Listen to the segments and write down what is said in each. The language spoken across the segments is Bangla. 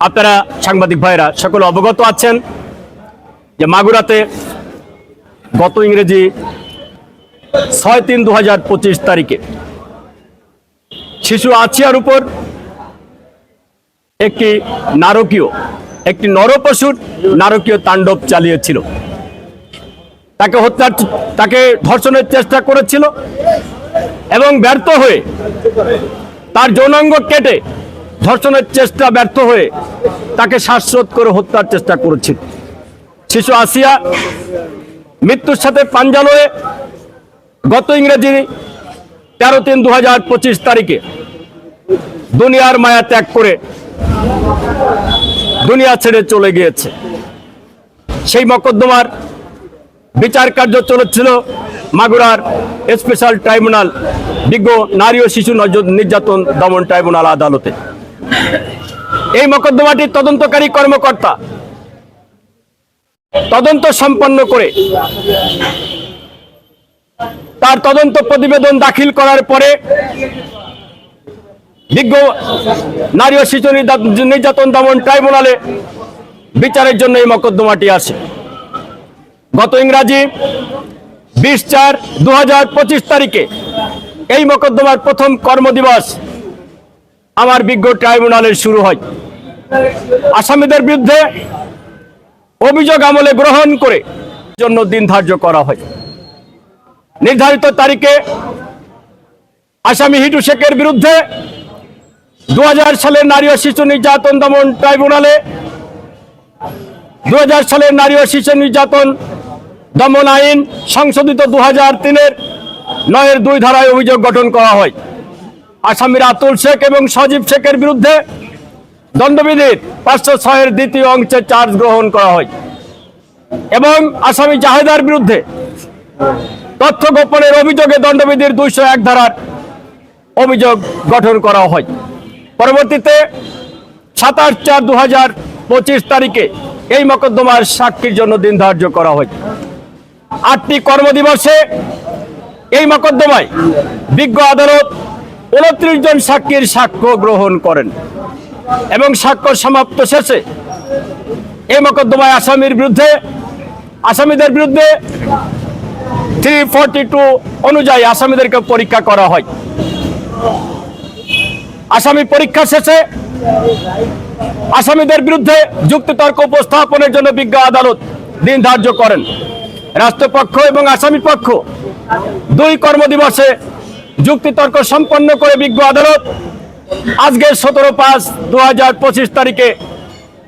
আপনারা সাংবাদিক ভাইরা সকলে অবগত আছেন যে মাগুরাতে গত ইংরেজি ছয় তিন দু তারিখে শিশু আছিয়ার উপর একটি নারকীয়, একটি নরপশুর নারকীয় তাণ্ডব চালিয়েছিল। তাকে হত্যার তাকে ধর্ষণের চেষ্টা করেছিল এবং ব্যর্থ হয়ে তার যৌনাঙ্গ কেটে ধর্ষণের চেষ্টা ব্যর্থ হয়ে তাকে শ্বাসরোধ করে হত্যার চেষ্টা করেছিল শিশু আসিয়া মৃত্যুর সাথে পাঞ্জাল হয়ে গত ইংরেজি তেরো তিন দু তারিখে দুনিয়ার মায়া ত্যাগ করে দুনিয়া ছেড়ে চলে গিয়েছে। সেই মকদ্দমার বিচার কার্য চলেছিল মাগুরার স্পেশাল ট্রাইব্যুনাল, বিজ্ঞ নারী ও শিশু নির্যাতন দমন ট্রাইব্যুনাল আদালতে। এই মকদ্দমাটির তদন্তকারী কর্মকর্তা তদন্ত সম্পন্ন করে তার তদন্ত প্রতিবেদন দাখিল করার পরে বিজ্ঞ নারী ও শিশু নির্যা- নির্যাতন দমন ট্রাইব্যুনালে বিচারের জন্য এই মকদ্দমাটি আসে। গত ইংরাজি বিশ চার দু তারিখে এই মকদ্দমার প্রথম কর্মদিবস আমার বিজ্ঞ ট্রাইব্যুনালের শুরু হয়। আসামিদের বিরুদ্ধে অভিযোগ আমলে গ্রহণ করে জন্য দিন ধার্য করা হয়। নির্ধারিত তারিখে আসামি হিটু শেখের বিরুদ্ধে দু হাজার সালের নারী ও শিশু নির্যাতন দমন ট্রাইব্যুনালে দু হাজার সালের নারী ও শিশু নির্যাতন দমন আইন সংশোধিত দু হাজার তিনের নয়ের দুই ধারায় অভিযোগ গঠন করা হয়। আসামির আতুল শেখ এবং সজীব শেখের বিরুদ্ধে দণ্ডবিধির পাঁচশো ছয়ের দ্বিতীয় অংশে চার্জ গ্রহণ করা হয়। এবং আসামি জাহেদার বিরুদ্ধে তথ্য গোপনের অভিযোগে দণ্ডবিধির দুইশো এক ধারার অভিযোগ গঠন করা হয়। পরবর্তীতে সাতাশ চার দু হাজার পঁচিশ তারিখে এই মকদ্দমার সাক্ষীর জন্য দিন ধার্য করা হয়। আটটি কর্মদিবসে এই মকদ্দমায় বিজ্ঞ আদালত উনত্রিশ জন সাক্ষীর সাক্ষ্য গ্রহণ করেন। এবং সাক্ষ্য সমাপ্ত শেষে এই মকদ্দমায় আসামির বিরুদ্ধে, আসামিদের বিরুদ্ধে থ্রি ফর্টি টু অনুযায়ী আসামিদেরকে পরীক্ষা করা হয়। আসামি পরীক্ষা শেষে আসামিদের বিরুদ্ধে যুক্তিতর্ক উপস্থাপনের জন্য বিজ্ঞ আদালত দিন ধার্য করেন। রাষ্ট্রপক্ষ এবং আসামি পক্ষ দুই কর্মদিবসে যুক্তিতর্ক সম্পন্ন করে বিজ্ঞ আদালত আজকে সতেরো পাঁচ দু তারিখে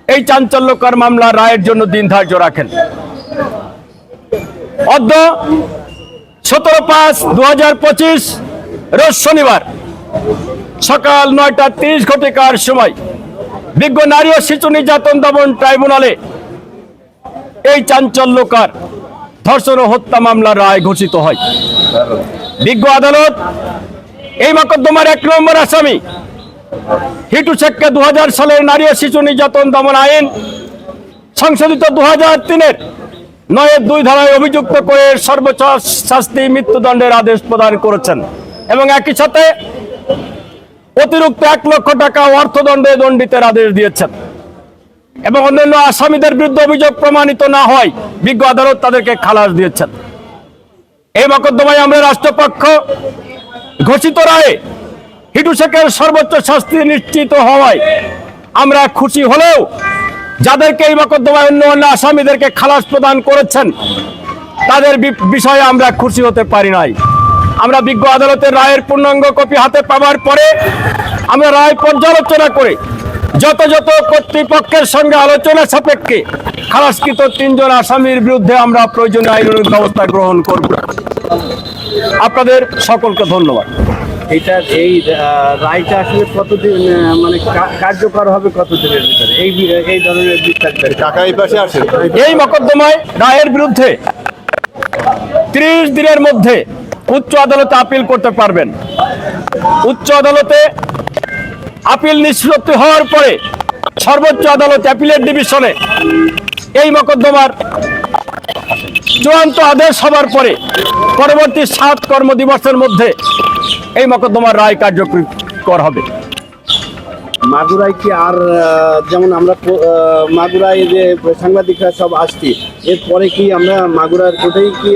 এই চাঞ্চল্যকর মামলা রায়ের জন্য দিন ধার্য রাখেন। অদ্য সতেরো পাঁচ দু রোজ শনিবার সকাল নয়টা তিরিশ ঘটিকার সময় বিজ্ঞ নারী ও শিশু নির্যাতন দমন ট্রাইব্যুনালে এই চাঞ্চল্যকার ধর্ষণ ও হত্যা মামলার রায় ঘোষিত হয়। বিজ্ঞ আদালত, এই মকদ্দমার এক নম্বর আসামি। হিটু শেখকে দু হাজার সালের নারী ও শিশু নির্যাতন দমন আইন সংশোধিত দু হাজার তিনের নয়ের দুই ধারায় অভিযুক্ত করে সর্বোচ্চ শাস্তি মৃত্যুদণ্ডের আদেশ প্রদান করেছেন এবং একই সাথে অতিরিক্ত এক লক্ষ টাকা অর্থদণ্ডে দণ্ডিতের আদেশ দিয়েছেন। এবং অন্যান্য আসামিদের বিরুদ্ধে অভিযোগ প্রমাণিত না হয় বিজ্ঞ আদালত তাদেরকে খালাস দিয়েছেন। এই মকদ্দমায় আমরা রাষ্ট্রপক্ষ ঘোষিত রায়ে হিটু শেখের সর্বোচ্চ শাস্তি নিশ্চিত হওয়ায় আমরা খুশি হলেও যাদেরকে এই মকদ্দমায় অন্য অন্য আসামিদেরকে খালাস প্রদান করেছেন, তাদের বিষয়ে আমরা খুশি হতে পারি নাই। আমরা বিজ্ঞ আদালতের রায়ের পূর্ণাঙ্গ কপি হাতে পাওয়ার পরে আমরা রায় পর্যালোচনা করে যত যত কর্তৃপক্ষের সঙ্গে আলোচনা সাপেক্ষে খালাসকৃত তিনজন আসামির বিরুদ্ধে আমরা প্রয়োজনীয় আইনানুগ ব্যবস্থা গ্রহণ করব। আপনাদের সকলকে ধন্যবাদ। এটা এই আহ, রায়টা আসলে কতদিন মানে কার্যকর হবে কতদিনের ভিতরে? এই এই ধরনের এই আসে। এই মকদ্দমায় রায়ের বিরুদ্ধে ত্রিশ দিনের মধ্যে উচ্চ আদালতে আপিল করতে পারবেন। উচ্চ আদালতে আপিল নিষ্পত্তি হওয়ার পরে সর্বোচ্চ আদালত অ্যাপিলেট ডিভিশনে এই মকদ্দমার চূড়ান্ত আদেশ হবার পরে পরবর্তী সাত কর্মদিবসের মধ্যে এই মকদ্দমার রায় কার্যকর হবে। মাগুরায় কি আর যেমন আমরা মাগুরায় যে সাংবাদিকরা সব আসছি এরপরে কি আমরা মাগুরার কোটেই কি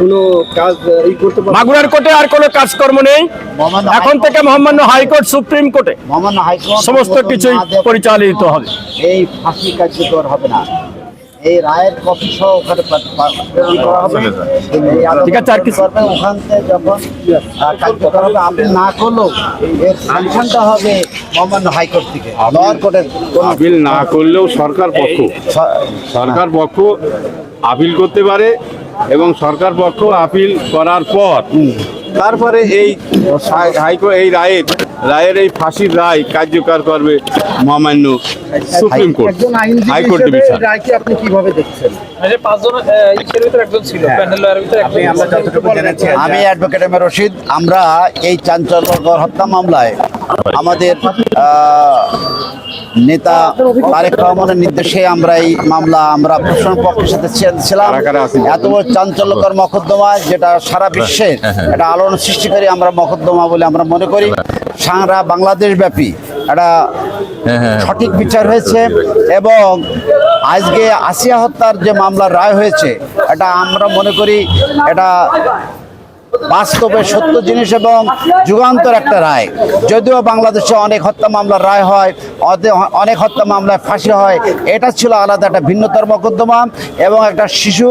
কোনো কাজ ই করতে পারব? মাগুরার কোটে আর কোনো কাজকর্ম নেই। এখন থেকে মহামান্য হাইকোর্ট সুপ্রিম কোর্টে। মহামান্য হাইকোর্ট সমস্ত কিছুই পরিচালিত হবে। এই ফাঁসি কার্যকর হবে না। এই রায়ের কপি সহ ওখানে পা- পা- প্রেরণ করা হবে। ঠিক আছে, আর কিছু? করবে, ওখান থেকে যখন কার্যকর হবে। আপনি না করলেও এর সাংশনটা হবে মহামান্য হাইকোর্ট থেকে। লোয়ার কোর্টের আপিল না করলেও সরকার পক্ষ। সরকার পক্ষ আপিল করতে পারে এবং সরকার পক্ষ আপিল করার পর তারপরে এই হাইকোর্ট এই রায়ের রায়ের এই ফাঁসির রায় কার্যকর করবে মহামান্য সুপ্রিম কোর্ট হাইকোর্ট ডিভিশন রায়কে আপনি কীভাবে দেখছেন? মানে পাঁচজন আহ, ইসের ভিতরে একজন ছিল প্যানেল লয়ারের ভিতরে একজন আমরা যতটুকু জেনেছি আমি অ্যাডভোকেট এম রশিদ আমরা এই চাঞ্চল্যকর হত্যা মামলায় আমাদের নেতা তারেক রহমানের নির্দেশে আমরা এই মামলা আমরা প্রশ্ন পক্ষের সাথে ছিলাম? এত বড় চাঞ্চল্যকর মকদ্দমা যেটা সারা বিশ্বের একটা আলোড়ন সৃষ্টিকারী আমরা মকদ্দমা বলে আমরা মনে করি। সারা বাংলাদেশ ব্যাপী একটা সঠিক বিচার হয়েছে এবং আজকে আসিয়া হত্যার যে মামলার রায় হয়েছে এটা আমরা মনে করি এটা বাস্তবে সত্য জিনিস এবং যুগান্তর একটা রায়। যদিও বাংলাদেশে অনেক হত্যা মামলার রায় হয় অনেক হত্যা মামলায় ফাঁসি হয় এটা ছিল আলাদা একটা ভিন্নতর মকদ্দমা এবং একটা শিশু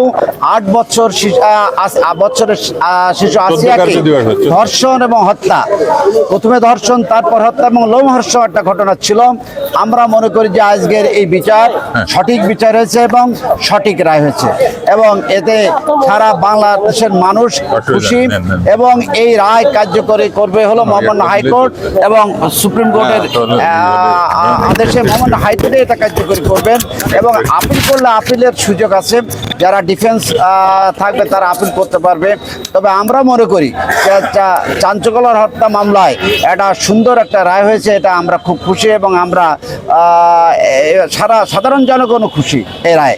আট বছর বছরের শিশু আসিয়াকে। ধর্ষণ এবং হত্যা। প্রথমে ধর্ষণ তারপর হত্যা এবং লোমহর্ষণ একটা ঘটনা ছিল। আমরা মনে করি যে আজকের এই বিচার সঠিক বিচার হয়েছে এবং সঠিক রায় হয়েছে। এবং এতে সারা বাংলাদেশের মানুষ খুশি এবং এই রায় কার্যকরী করবে হলো মহামান্য হাইকোর্ট এবং সুপ্রিম কোর্টের আদেশে মহামান্য হাইকোর্টে এটা কার্যকরী করবেন এবং আপিল করলে আপিলের সুযোগ আছে। যারা ডিফেন্স থাকবে তারা আপিল করতে পারবে। তবে আমরা মনে করি চাঞ্চকলার হত্যা মামলায় এটা সুন্দর একটা রায় হয়েছে এটা আমরা খুব খুশি এবং আমরা সারা সাধারণ জনগণও খুশি এই রায়।